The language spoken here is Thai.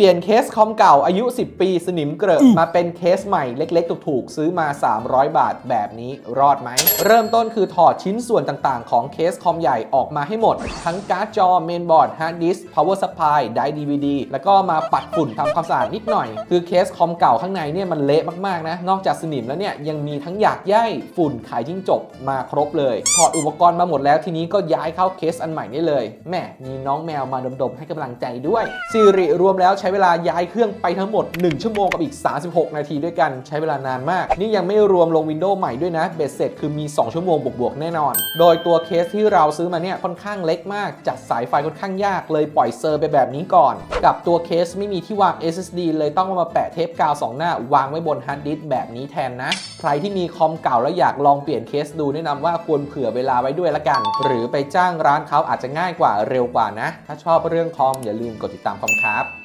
เปลี่ยนเคสคอมเก่าอายุ 10 ปีสนิมเกรอะมาเป็นเคสใหม่เล็กๆ ถูกๆ ซื้อมา 300 บาทแบบนี้รอดไหม เริ่มต้นคือถอดชิ้นส่วนต่างๆ ของเคสคอมใหญ่ออกมาให้หมด ทั้งการ์ดจอเมนบอร์ดฮาร์ดดิสก์พาวเวอร์ซัพพลายไดร์ดีวีดีแล้วก็มาปัดฝุ่นทำความสะอาดนิดหน่อย คือเคสคอมเก่าข้างในเนี่ยมันเละมากๆนะ นอกจากสนิมแล้วเนี่ยยังมีทั้งหยากใยฝุ่นขายจิ้งจกมาครบเลยถอดอุปกรณ์มาหมดแล้วทีนี้ก็ย้ายเข้าเคสอันใหม่ได้เลยแหม่มีน้องแมวมาดมๆให้กำลังใจด้วยซีริรวมแล้วใช้เวลาย้ายเครื่องไปทั้งหมด 1 ชั่วโมงกับอีก 36 นาทีด้วยกันใช้เวลานานมาก นี่ยังไม่รวมลงวินโดว์ใหม่ด้วยนะเบ็ดเสร็จคือมี 2 ชั่วโมงบวกๆแน่นอน โดยตัวเคสที่เราซื้อมาเนี่ยค่อนข้างเล็กมาก จัดสายไฟค่อนข้างยากเลยปล่อยเซอร์ไปแบบนี้ก่อน กับตัวเคสไม่มีที่วาง SSD เลยต้องมาแปะเทปกาวสองหน้าวางไว้บนฮาร์ดดิสก์แบบนี้แทนนะ ใครที่มีคอมเก่าแล้วอยากลองเปลี่ยนเคสดูแนะนำว่าควรเผื่อเวลาไว้ด้วยละกัน หรือไปจ้างร้านเขาอาจจะง่ายกว่าเร็วกว่านะ ถ้าชอบเรื่องคอมอย่าลืมกดติดตามคอมครับ